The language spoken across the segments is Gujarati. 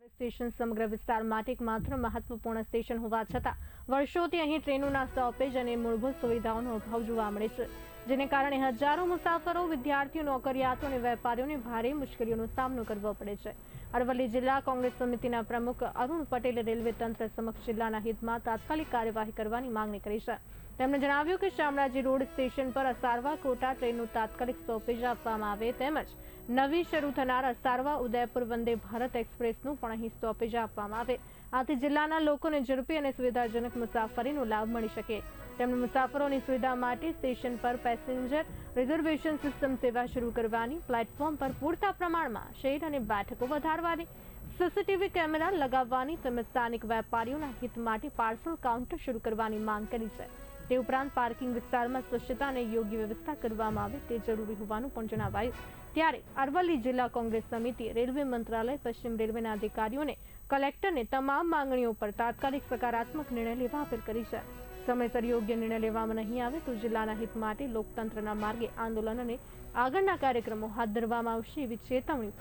સ્ટેશન સમગ્ર વિસ્તાર માટે મહત્વપૂર્ણ સ્ટેશન હોવા છતાં, વર્ષોથી અહીં ટ્રેનોના સ્ટોપેજ અને મૂળભૂત સુવિધાઓનો અભાવ જોવા મળે છે, જેને કારણે હજારો મુસાફરો, વિદ્યાર્થીઓ નોકરિયાતો અને વેપારીઓને ભારે મુશ્કેલીઓનો સામનો કરવો પડે છે. અરવલ્લી જિલ્લા કોંગ્રેસ સમિતિના પ્રમુખ અરુણ પટેલે રેલવે તંત્ર સમક્ષ જિલ્લાના હિતમાં તાત્કાલિક કાર્યવાહી કરવાની માંગણી કરી છે. તેમણે જણાવ્યું કે શામળાજી રોડ સ્ટેશન પર અસારવા કોટા ટ્રેનનું તાત્કાલિક સ્ટોપેજ આપવામાં આવે તેમજ નવી શરૂ થનાર અસારવા ઉદયપુર વંદે ભારત એક્સપ્રેસનું પણ અહીં સ્ટોપેજ આપવામાં આવે. આથી જિલ્લાના લોકોને ઝડપી અને સુવિધાજનક મુસાફરીનો લાભ મળી શકે. તેમણે મુસાફરોની સુવિધા માટે સ્ટેશન પર પેસેન્જર રિઝર્વેશન સિસ્ટમ સેવા શરૂ કરવાની, પ્લેટફોર્મ પર પૂરતા પ્રમાણમાં શેડ અને બેઠકો વધારવાની, સીસીટીવી કેમેરા લગાવવાની તેમજ સ્થાનિક વેપારીઓના હિત માટે પાર્સલ કાઉન્ટર શરૂ કરવાની માંગ કરી છે. તે ઉપરાંત પાર્કિંગ વિસ્તારમાં સ્વચ્છતા અને યોગ્ય વ્યવસ્થા કરવામાં આવે તે જરૂરી હોવાનું પણ જણાવાયું. ત્યારે અરવલ્લી જિલ્લા કોંગ્રેસ સમિતિએ રેલવે મંત્રાલય, પશ્ચિમ રેલવેના અધિકારીઓને, કલેક્ટરને તમામ માંગણીઓ પર તાત્કાલિક સકારાત્મક નિર્ણય લેવા અપીલ કરી છે. સમયસર યોગ્ય નિર્ણય લેવામાં નહીં આવે તો જિલ્લાના હિત માટે લોકતંત્રના માર્ગે આંદોલન અને આગળના કાર્યક્રમો હાથ ધરવામાં આવશે એવી ચેતવણી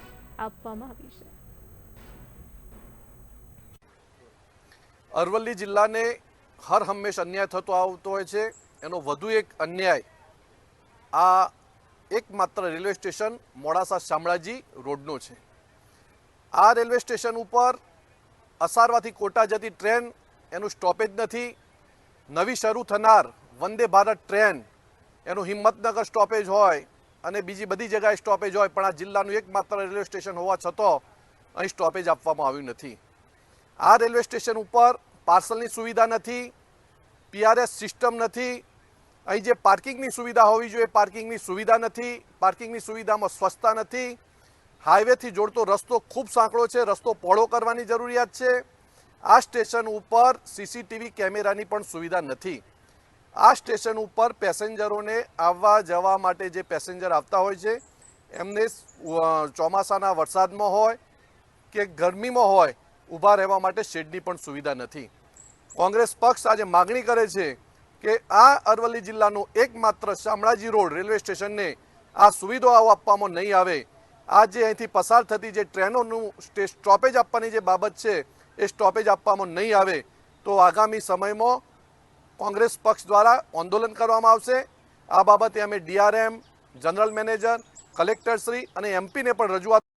આપવામાં આવી છે. અરવલ્લી જિલ્લાને હર હંમેશ અન્યાય થતો આવતો હોય છે. એનો વધુ એક અન્યાય આ એકમાત્ર રેલવે સ્ટેશન મોડાસા શામળાજી રોડનો છે. આ રેલવે સ્ટેશન ઉપર અસારવાથી કોટા જતી ટ્રેન એનું સ્ટોપેજ નથી. નવી શરૂ થનાર વંદે ભારત ટ્રેન એનું હિંમતનગર સ્ટોપેજ હોય અને બીજી બધી જગ્યાએ સ્ટોપેજ હોય, પણ આ જિલ્લાનું એકમાત્ર રેલવે સ્ટેશન હોવા છતાં અહીં સ્ટોપેજ આપવામાં આવ્યું નથી. આ રેલવે સ્ટેશન ઉપર પાર્સલની સુવિધા નથી પીઆરએસ સિસ્ટમ નથી, અહીં જે પાર્કિંગની સુવિધા હોવી જોઈએ, પાર્કિંગની સુવિધા નથી, પાર્કિંગની સુવિધામાં સ્વચ્છતા નથી. હાઈવેથી જોડતો રસ્તો ખૂબ સાંકડો છે, રસ્તો પહોળો કરવાની જરૂરિયાત છે. આ સ્ટેશન ઉપર સીસીટીવી કેમેરાની પણ સુવિધા નથી. આ સ્ટેશન ઉપર પેસેન્જરોને આવવા જવા માટે જે પેસેન્જર આવતા હોય છે, એમને ચોમાસાના વરસાદમાં હોય કે ગરમીમાં હોય, ઊભા રહેવા માટે શેડની પણ સુવિધા નથી. કોંગ્રેસ પક્ષ આજે માગણી કરે છે કે આ અરવલ્લી જિલ્લાનું એકમાત્ર શામળાજી રોડ રેલવે સ્ટેશનને આ સુવિધાઓ આપવામાં નહીં આવે. આ જે અહીંથી પસાર થતી જે ટ્રેનોનું સ્ટે, સ્ટોપેજ આપવાની જે બાબત છે, એ સ્ટોપેજ આપવામાં નહીં આવે. તો આગામી સમયમાં કોંગ્રેસ પક્ષ દ્વારા આંદોલન કરવામાં આવશે. આ બાબતે અમે ડીઆરએમ, જનરલ મેનેજર, કલેક્ટરશ્રી અને એમપીને પણ રજૂઆત